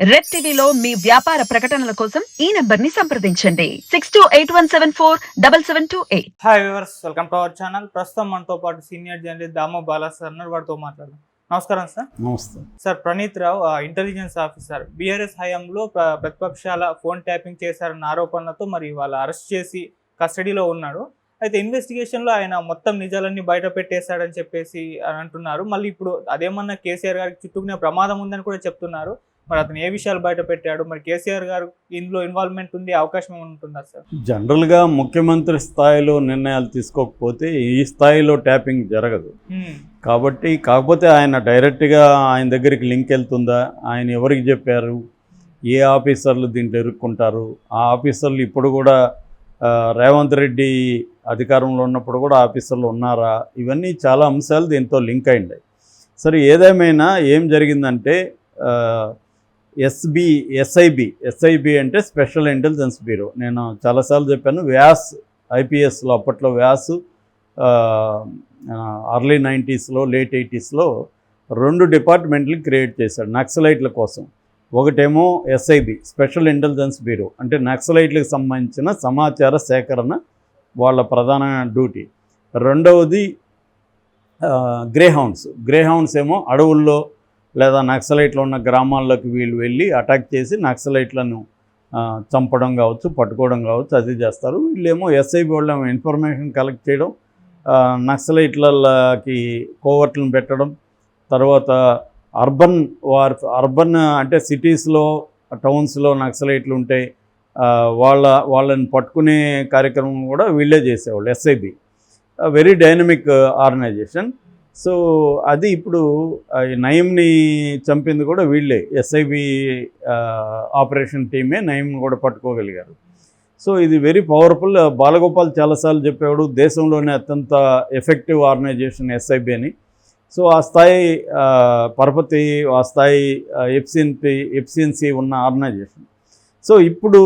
Red టీవీలో మీ వ్యాపార ప్రకటనల కోసం ఈ నంబర్ని సంప్రదించండి. Six two eight one seven four double seven two eight hi viewers welcome to our channel ప్రస్తుతం మనతో పాటు senior journalist Damo Bala sir ఉన్నారు. వాడితో మాట్లాడదాం. నమస్కారం సార్ నమస్తే. Sir Praneeth Rao intelligence officer BRS హయాంలో ప్ర- ప్రతిపక్షాల ఫోన్ ట్యాపింగ్ చేశారన్న ఆరోపణలతో మరి వాళ్ళు అరెస్ట్ చేసి కస్టడీలో ఉన్నాడు. అయితే ఇన్వెస్టిగేషన్లో ఆయన మొత్తం నిజాలన్నీ బయట పెట్టేశాడని చెప్పేసి అని అంటున్నారు. మళ్ళీ ఇప్పుడు అదేమన్నా కేసీఆర్ గారికి చుట్టుకునే ప్రమాదం ఉందని కూడా చెప్తున్నారు. మరి అతను ఏ విషయాలు బయట పెట్టాడు? మరి కేసీఆర్ గారు ఇందులో ఇన్వాల్వ్మెంట్ ఉంది అవకాశం ఉంటుందా సార్? జనరల్గా ముఖ్యమంత్రి స్థాయిలో నిర్ణయాలు తీసుకోకపోతే ఈ స్థాయిలో ట్యాపింగ్ జరగదు. కాబట్టి కాకపోతే ఆయన డైరెక్ట్గా ఆయన దగ్గరికి లింక్ వెళ్తుందా? ఆయన ఎవరికి చెప్పారు? ఏ ఆఫీసర్లు దీంట్లో ఇరుక్కుంటారు? ఆ ఆఫీసర్లు ఇప్పుడు కూడా రేవంత్ రెడ్డి అధికారంలో ఉన్నప్పుడు కూడా ఆఫీసర్లు ఉన్నారా? ఇవన్నీ చాలా అంశాలు దీంతో లింక్ అయింటాయి సరే ఏదేమైనా ఏం జరిగిందంటే ఎస్బి ఎస్ఐబి ఎస్ఐబి అంటే స్పెషల్ ఇంటెలిజెన్స్ బ్యూరో. నేను చాలాసార్లు చెప్పాను వ్యాస్ ఐపీఎస్లో అప్పట్లో వ్యాస్ అర్లీ నైంటీస్లో లేట్ ఎయిటీస్లో రెండు డిపార్ట్మెంట్లు క్రియేట్ చేశాడు నక్సలైట్ల కోసం. ఒకటేమో ఎస్ఐబి స్పెషల్ ఇంటెలిజెన్స్ బ్యూరో. అంటే నక్సలైట్లకు సంబంధించిన సమాచార సేకరణ వాళ్ళ ప్రధాన డ్యూటీ. రెండవది గ్రేహౌండ్స్. గ్రేహౌండ్స్ ఏమో అడవుల్లో లేదా నక్సలైట్లు ఉన్న గ్రామాల్లోకి వీళ్ళు వెళ్ళి అటాక్ చేసి నక్సలైట్లను చంపడం కావచ్చు పట్టుకోవడం కావచ్చు అది చేస్తారు. వీళ్ళేమో ఎస్ఐబి వాళ్ళు ఇన్ఫర్మేషన్ కలెక్ట్ చేయడం నక్సలైట్లకి కోవర్ట్లను పెట్టడం తర్వాత అర్బన్ వార్ అర్బన్ అంటే సిటీస్లో టౌన్స్లో నక్సలైట్లు ఉంటాయి వాళ్ళ వాళ్ళని పట్టుకునే కార్యక్రమం కూడా వీళ్ళే చేసేవాళ్ళు SIB. Very dynamic organisation. So అది ఇప్పుడు నయంని చంపింది కూడా వీళ్ళే. ఎస్ఐబి ఆపరేషన్ టీమే నయంని కూడా పట్టుకోగలిగారు. సో ఇది వెరీ పవర్ఫుల్. బాలగోపాల్ చాలాసార్లు చెప్పేవాడు దేశంలోనే అత్యంత ఎఫెక్టివ్ ఆర్గనైజేషన్ ఎస్ఐబి అని. సో ఆ స్థాయి పరపతి ఆ స్థాయి ఎఫిషియన్సీ ఎఫిషియన్సీ ఉన్న ఆర్గనైజేషన్. సో ఇప్పుడు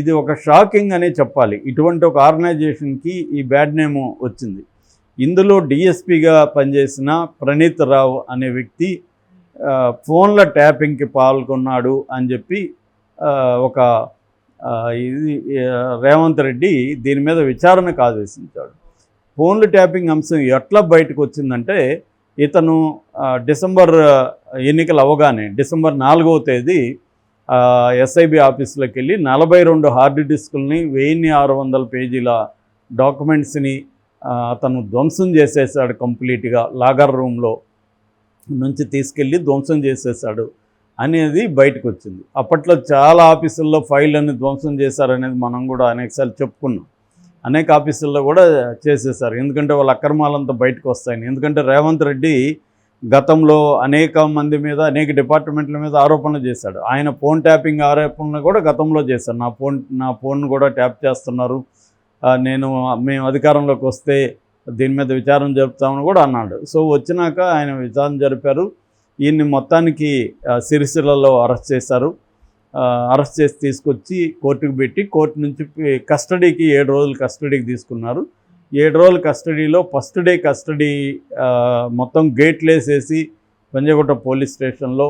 ఇది ఒక షాకింగ్ అనే చెప్పాలి. ఇటువంటి ఒక ఆర్గనైజేషన్కి ఈ బ్యాడ్ నేమ్ వచ్చింది. ఇందులో డిఎస్పిగా పనిచేసిన ప్రణీత్ రావు అనే వ్యక్తి ఫోన్ల ట్యాపింగ్కి పాల్గొన్నాడు అని చెప్పి ఒక ఇది రేవంత్ రెడ్డి దీని మీద విచారణకు ఆదేశించాడు. ఫోన్ల ట్యాపింగ్ అంశం ఎట్లా బయటకు వచ్చిందంటే ఇతను డిసెంబర్ ఎన్నికలు అవగానే డిసెంబర్ నాలుగవ తేదీ ఎస్ఐబి ఆఫీసులోకి వెళ్ళి నలభై రెండు హార్డ్ డిస్కుల్ని వెయ్యి ఆరు వందల పేజీల డాక్యుమెంట్స్ని అతను ధ్వంసం చేసేసాడు కంప్లీట్గా లాగర్ రూమ్లో నుంచి తీసుకెళ్ళి ధ్వంసం చేసేసాడు అనేది బయటకు వచ్చింది అప్పట్లో చాలా ఆఫీసుల్లో ఫైళ్ళని ధ్వంసం చేశారనేది మనం కూడా అనేకసార్లు చెప్పుకున్నాం. అనేక ఆఫీసుల్లో కూడా చేసేసారు. ఎందుకంటే వాళ్ళ అక్రమాలంతా బయటకు వస్తాయని ఎందుకంటే రేవంత్ రెడ్డి గతంలో అనేక మంది మీద అనేక డిపార్ట్మెంట్ల మీద ఆరోపణలు చేశాడు. ఆయన ఫోన్ ట్యాపింగ్ ఆరోపణలు కూడా గతంలో చేశారు. నా ఫోన్ నా ఫోన్ కూడా ట్యాప్ చేస్తున్నారు. నేను మేము అధికారంలోకి వస్తే దీని మీద విచారం జరుపుతామని కూడా అన్నాడు. సో వచ్చినాక ఆయన విచారణ జరిపారు. ఈయన్ని మొత్తానికి సిరిసిలలో సిరిసిల్లలో అరెస్ట్ చేశారు. అరెస్ట్ చేసి తీసుకొచ్చి కోర్టుకు పెట్టి కోర్టు నుంచి కస్టడీకి ఏడు రోజులు కస్టడీకి తీసుకున్నారు. ఏడు రోజుల కస్టడీలో ఫస్ట్ డే కస్టడీ మొత్తం గేట్లేసేసి పంజగుట్ట పోలీస్ స్టేషన్లో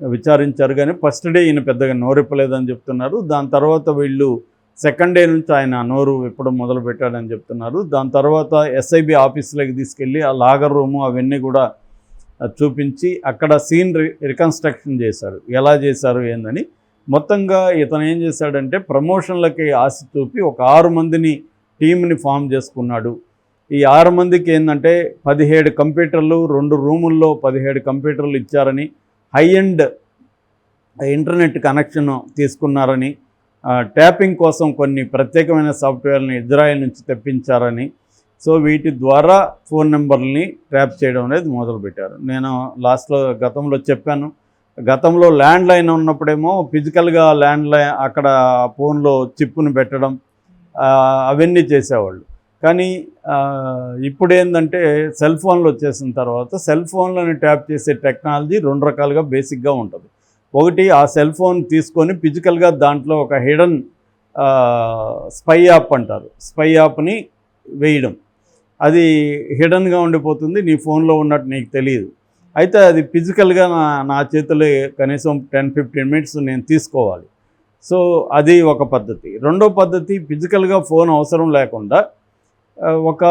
విచారించారు. కానీ ఫస్ట్ డే ఈయన పెద్దగా నోరిప్పలేదని చెప్తున్నారు. దాని తర్వాత వీళ్ళు సెకండ్ డే నుంచి ఆయన నోరు ఇప్పుడు మొదలు పెట్టాడని చెప్తున్నారు. దాని తర్వాత ఎస్ఐబి ఆఫీసులోకి తీసుకెళ్ళి ఆ లాగర్ రూము అవన్నీ కూడా చూపించి అక్కడ సీన్ రి రికన్స్ట్రక్షన్ చేశాడు ఎలా చేశారు ఏందని. మొత్తంగా ఇతను ఏం చేశాడంటే ప్రమోషన్లకి ఆశ చూపి ఒక ఆరు మందిని టీంని ఫామ్ చేసుకున్నాడు. ఈ ఆరు మందికి ఏంటంటే పదిహేడు కంప్యూటర్లు రెండు రూముల్లో పదిహేడు కంప్యూటర్లు ఇచ్చారని హై ఎండ్ ఇంటర్నెట్ కనెక్షన్ తీసుకున్నారని ట్యాపింగ్ కోసం కొన్ని ప్రత్యేకమైన సాఫ్ట్వేర్ని ఇజ్రాయెల్ నుంచి తెప్పించారని. సో వీటి ద్వారా ఫోన్ నెంబర్ని ట్యాప్ చేయడం అనేది మొదలుపెట్టారు. నేను లాస్ట్లో గతంలో చెప్పాను. గతంలో ల్యాండ్ లైన్ ఉన్నప్పుడేమో ఫిజికల్గా ల్యాండ్ లైన్ అక్కడ ఫోన్లో చిప్పును పెట్టడం అవన్నీ చేసేవాళ్ళు. కానీ ఇప్పుడు ఏంటంటే సెల్ ఫోన్లు వచ్చేసిన తర్వాత సెల్ ఫోన్లను ట్యాప్ చేసే టెక్నాలజీ రెండు రకాలుగా బేసిక్గా ఉంటుంది. ఒకటి ఆ సెల్ ఫోన్ తీసుకొని ఫిజికల్గా దాంట్లో ఒక హిడన్ స్పై యాప్ అంటారు. స్పై యాప్ని వేయడం. అది హిడన్గా ఉండిపోతుంది. నీ ఫోన్లో ఉన్నట్టు నీకు తెలియదు. అయితే అది ఫిజికల్గా నా నా చేతిలో కనీసం టెన్ ఫిఫ్టీన్ మినిట్స్ నేను తీసుకోవాలి. సో అది ఒక పద్ధతి. రెండో పద్ధతి ఫిజికల్గా ఫోన్ అవసరం లేకుండా ఒక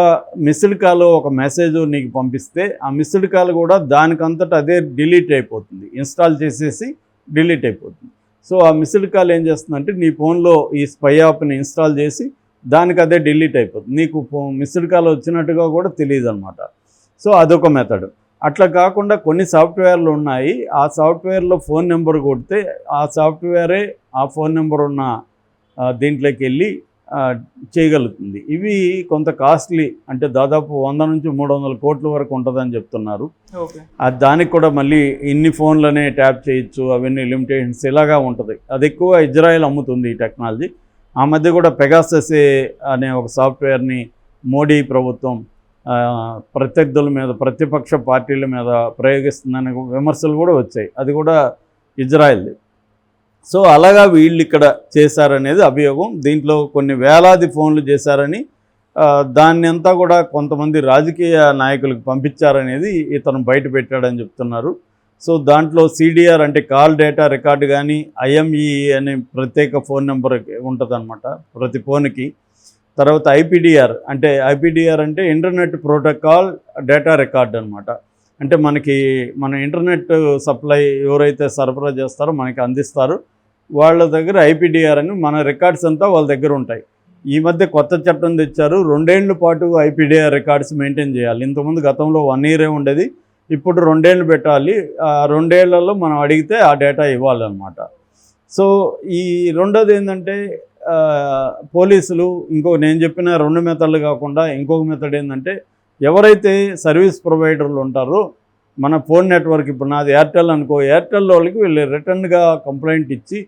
మిస్డ్ కాల్ ఒక మెసేజ్ నీకు పంపిస్తే ఆ మిస్డ్ కాల్ కూడా దానికంతట అదే డిలీట్ అయిపోతుంది. ఇన్స్టాల్ చేసేసి డిలీట్ అయిపోతుంది. సో ఆ మిస్డ్ కాల్ ఏం చేస్తుందంటే నీ ఫోన్లో ఈ స్పై యాప్ని ఇన్స్టాల్ చేసి దానికి అదే డిలీట్ అయిపోతుంది. నీకు మిస్డ్ కాల్ వచ్చినట్టుగా కూడా తెలియదు అనమాట సో అదొక మెథడ్. అట్లా కాకుండా కొన్ని సాఫ్ట్వేర్లు ఉన్నాయి. ఆ సాఫ్ట్వేర్లో ఫోన్ నెంబర్ కొడితే ఆ సాఫ్ట్వేరే ఆ ఫోన్ నెంబర్ ఉన్న దీంట్లోకి వెళ్ళి చేయగలుగుతుంది. ఇవి కొంత కాస్ట్లీ అంటే దాదాపు వంద నుంచి మూడు వందల కోట్ల వరకు ఉంటుందని చెప్తున్నారు. దానికి కూడా మళ్ళీ ఇన్ని ఫోన్లనే ట్యాప్ చేయొచ్చు అవన్నీ లిమిటేషన్స్ ఇలాగా ఉంటుంది. అది ఎక్కువ ఇజ్రాయెల్ అమ్ముతుంది ఈ టెక్నాలజీ. ఆ మధ్య కూడా పెగాసస్ అనే ఒక సాఫ్ట్వేర్ని మోడీ ప్రభుత్వం ప్రత్యర్థుల మీద ప్రతిపక్ష పార్టీల మీద ప్రయోగిస్తుందనే విమర్శలు కూడా వచ్చాయి. అది కూడా ఇజ్రాయెల్ది. సో అలాగా వీళ్ళు ఇక్కడ చేశారనేది అభియోగం. దీంట్లో కొన్ని వేలాది ఫోన్లు చేశారని దాన్ని అంతా కూడా కొంతమంది రాజకీయ నాయకులకు పంపించారనేది ఇతను బయట పెట్టాడని చెప్తున్నారు. సో దాంట్లో సిడిఆర్ అంటే కాల్ డేటా రికార్డు కానీ ఐఎంఈ అనే ప్రత్యేక ఫోన్ నెంబర్ ఉంటుందన్నమాట ప్రతి ఫోన్కి. తర్వాత ఐపీడిఆర్ అంటే ఐపీడిఆర్ అంటే ఇంటర్నెట్ ప్రోటోకాల్ డేటా రికార్డ్ అనమాట అంటే మనకి మన ఇంటర్నెట్ సప్లై ఎవరైతే సరఫరా చేస్తారో మనకి అందిస్తారు. వాళ్ళ దగ్గర ఐపీడీఆర్ అని మన రికార్డ్స్ అంతా వాళ్ళ దగ్గర ఉంటాయి. ఈ మధ్య కొత్త చట్టం తెచ్చారు. రెండేళ్ళ పాటు ఐపీడీఆర్ రికార్డ్స్ మెయింటైన్ చేయాలి. ఇంతకుముందు గతంలో వన్ ఇయరే ఉండేది. ఇప్పుడు రెండేళ్ళు పెట్టాలి. ఆ రెండేళ్ళలో మనం అడిగితే ఆ డేటా ఇవ్వాలన్నమాట. సో ఈ రెండోది ఏంటంటే పోలీసులు ఇంకో నేను చెప్పిన రెండు మెథడ్లు కాకుండా ఇంకొక మెథడ్ ఏంటంటే ఎవరైతే సర్వీస్ ప్రొవైడర్లు ఉంటారో మన ఫోన్ నెట్వర్క్ ఇప్పుడు నాది ఎయిర్టెల్ అనుకో ఎయిర్టెల్ వాళ్ళకి వీళ్ళు రిటర్న్గా కంప్లైంట్ ఇచ్చి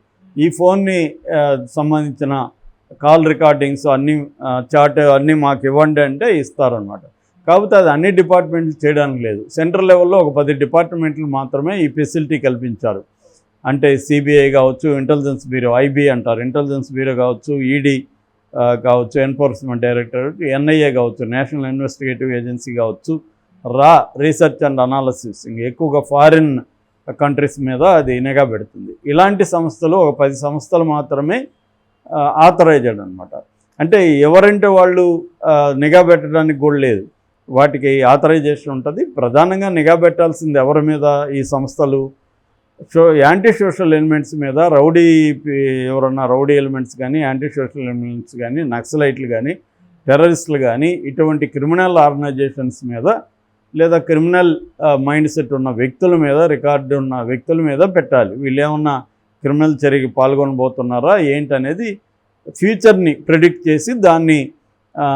ఈ ఫోన్ని సంబంధించిన కాల్ రికార్డింగ్స్ అన్నీ చాట్ అన్నీ మాకు ఇవ్వండి అంటే ఇస్తారనమాట కాకపోతే అది అన్ని డిపార్ట్మెంట్లు చేయడానికి లేదు. సెంట్రల్ లెవెల్లో ఒక పది డిపార్ట్మెంట్లు మాత్రమే ఈ ఫెసిలిటీ కల్పించారు. అంటే సిబిఐ కావచ్చు ఇంటెలిజెన్స్ బ్యూరో ఐబీ అంటారు. ఇంటెలిజెన్స్ బ్యూరో కావచ్చు ఈడీ కావచ్చు ఎన్ఫోర్స్మెంట్ డైరెక్టరేట్ ఎన్ఐఏ కావచ్చు నేషనల్ ఇన్వెస్టిగేటివ్ ఏజెన్సీ కావచ్చు. రా రీసెర్చ్ అండ్ అనాలసిస్. ఇంక ఎక్కువగా ఫారిన్ కంట్రీస్ మీద అది నిఘా పెడుతుంది. ఇలాంటి సంస్థలు ఒక పది సంస్థలు మాత్రమే ఆథరైజ్డ్ అనమాట అంటే ఎవరంటే వాళ్ళు నిఘా పెట్టడానికి కూడా లేదు. వాటికి ఆథరైజేషన్ ఉంటుంది. ప్రధానంగా నిఘా పెట్టాల్సింది ఎవరి మీద? ఈ సంస్థలు. సో యాంటీ సోషల్ ఎలిమెంట్స్ మీద రౌడీ ఎవరన్నా రౌడీ ఎలిమెంట్స్ కానీ యాంటీ సోషల్ ఎలిమెంట్స్ కానీ నక్సలైట్లు కానీ టెర్రరిస్టులు కానీ ఇటువంటి క్రిమినల్ ఆర్గనైజేషన్స్ మీద లేదా క్రిమినల్ మైండ్ సెట్ ఉన్న వ్యక్తుల మీద రికార్డు ఉన్న వ్యక్తుల మీద పెట్టాలి. వీళ్ళు ఏమన్నా క్రిమినల్ చర్యకి పాల్గొనబోతున్నారా ఏంటనేది ఫ్యూచర్ని ప్రిడిక్ట్ చేసి దాన్ని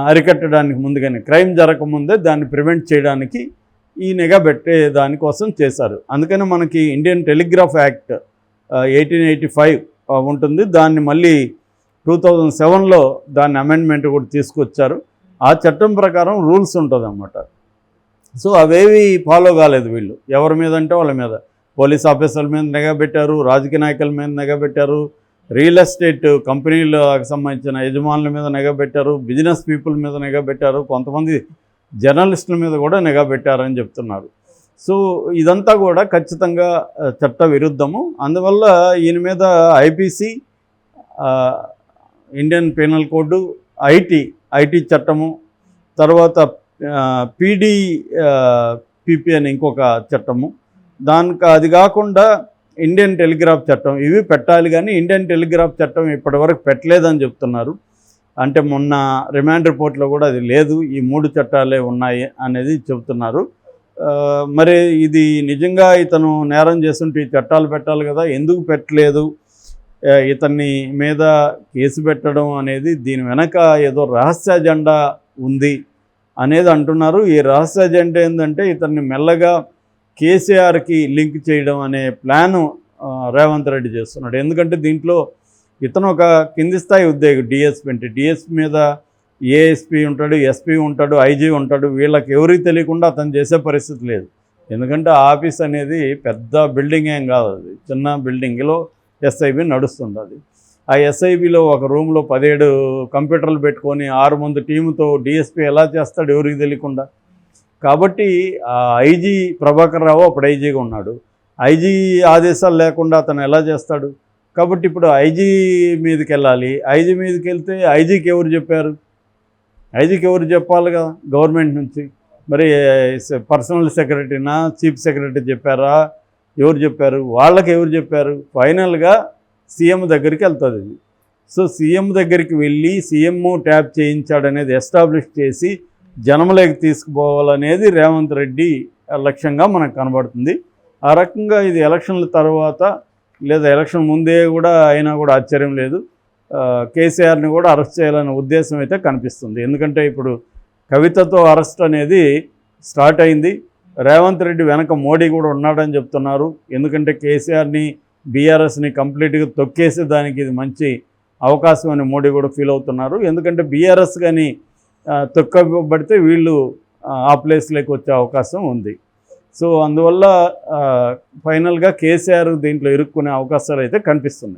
అరికట్టడానికి ముందుగానే క్రైమ్ జరగకముందే దాన్ని ప్రివెంట్ చేయడానికి ఈ నిఘా పెట్టే దానికోసం చేశారు. అందుకని మనకి Indian telegraph act eighteen eighty five ఉంటుంది. దాన్ని మళ్ళీ టూ థౌజండ్ సెవెన్లో దాన్ని అమెండ్మెంట్ కూడా తీసుకొచ్చారు. ఆ చట్టం ప్రకారం రూల్స్ ఉంటుంది సో అవేవి ఫాలో కాలేదు వీళ్ళు. ఎవరి మీద అంటే వాళ్ళ మీద. పోలీస్ ఆఫీసర్ల మీద నిఘా పెట్టారు రాజకీయ నాయకుల మీద నిఘా పెట్టారు రియల్ ఎస్టేట్ కంపెనీలకు సంబంధించిన యజమానుల మీద నిఘా పెట్టారు బిజినెస్ పీపుల్ మీద నిఘా పెట్టారు కొంతమంది జర్నలిస్టుల మీద కూడా నిఘా పెట్టారని చెప్తున్నారు. సో ఇదంతా కూడా ఖచ్చితంగా చట్ట విరుద్ధము. అందువల్ల ఈయన మీద IPC Indian penal code IT IT చట్టము తర్వాత పీడీ పీపీ అని ఇంకొక చట్టము. దానికి అది కాకుండా ఇండియన్ టెలిగ్రాఫ్ చట్టం. ఇవి పెట్టాలి కానీ ఇండియన్ టెలిగ్రాఫ్ చట్టం ఇప్పటివరకు పెట్టలేదని చెప్తున్నారు. అంటే మొన్న రిమాండ్ రిపోర్ట్లో కూడా అది లేదు. ఈ మూడు చట్టాలే ఉన్నాయి అనేది చెబుతున్నారు. మరి ఇది నిజంగా ఇతను నేరం చేస్తుంటే ఈ చట్టాలు పెట్టాలి కదా ఎందుకు పెట్టలేదు? ఇతన్ని మీద కేసు పెట్టడం అనేది దీని వెనక ఏదో రహస్య అజెండా ఉంది. అనేది అంటున్నారు. ఈ రహస్య ఎజెండా ఏంటంటే ఇతన్ని మెల్లగా కేసీఆర్కి లింక్ చేయడం అనే ప్లాను రేవంత్ రెడ్డి చేస్తున్నాడు. ఎందుకంటే దీంట్లో ఇతను ఒక కింది స్థాయి ఉద్యోగి డిఎస్పీ అంటే డిఎస్పీ మీద ఏఎస్పీ ఉంటాడు ఎస్పీ ఉంటాడు ఐజీ ఉంటాడు వీళ్ళకి ఎవరికి తెలియకుండా అతను చేసే పరిస్థితి లేదు. ఎందుకంటే ఆ ఆఫీస్ అనేది పెద్ద బిల్డింగ్ ఏం కాదు అది. చిన్న బిల్డింగ్లో ఎస్ఐబి నడుస్తుంది అది. ఆ ఎస్ఐబిలో ఒక రూమ్లో పదిహేడు కంప్యూటర్లు పెట్టుకొని ఆరు మంది టీముతో డిఎస్పీ ఎలా చేస్తాడు ఎవరికి తెలియకుండా. కాబట్టి ఐజీ ప్రభాకర్ రావు అప్పుడు ఐజీగా ఉన్నాడు. ఐజీ ఆదేశాలు లేకుండా అతను ఎలా చేస్తాడు? కాబట్టి ఇప్పుడు ఐజీ మీదకి వెళ్ళాలి. ఐజీ మీదకి వెళ్తే ఐజీకి ఎవరు చెప్పారు? ఐజీకి ఎవరు చెప్పాలి కదా గవర్నమెంట్ నుంచి. మరి పర్సనల్ సెక్రటరీనా చీఫ్ సెక్రటరీ చెప్పారా? ఎవరు చెప్పారు? వాళ్ళకి ఎవరు చెప్పారు? ఫైనల్గా సీఎం దగ్గరికి వెళ్తుంది ఇది. సో సీఎం దగ్గరికి వెళ్ళి సీఎం ట్యాప్ చేయించాడనేది ఎస్టాబ్లిష్ చేసి జనంలోకి తీసుకుపోవాలనేది రేవంత్ రెడ్డి లక్ష్యంగా మనకు కనబడుతుంది. ఆ రకంగా ఇది ఎలక్షన్ల తర్వాత లేదా ఎలక్షన్ ముందే కూడా అయినా కూడా ఆశ్చర్యం లేదు. కేసీఆర్ని కూడా అరెస్ట్ చేయాలనే ఉద్దేశం అయితే కనిపిస్తుంది. ఎందుకంటే ఇప్పుడు కవితతో అరెస్ట్ అనేది స్టార్ట్ అయింది. రేవంత్ రెడ్డి వెనక మోడీ కూడా ఉన్నాడని చెప్తున్నారు. ఎందుకంటే కేసీఆర్ని బీఆర్ఎస్ని కంప్లీట్గా తొక్కేసి దానికి ఇది మంచి అవకాశం అని మోడీ కూడా ఫీల్ అవుతున్నారు. ఎందుకంటే బీఆర్ఎస్ కానీ తొక్కబడితే వీళ్ళు ఆ, ఆ ప్లేస్లోకి వచ్చే అవకాశం ఉంది. సో అందువల్ల ఫైనల్గా కేసీఆర్ దీంట్లో ఇరుక్కునే అవకాశాలు అయితే కనిపిస్తున్నాయి.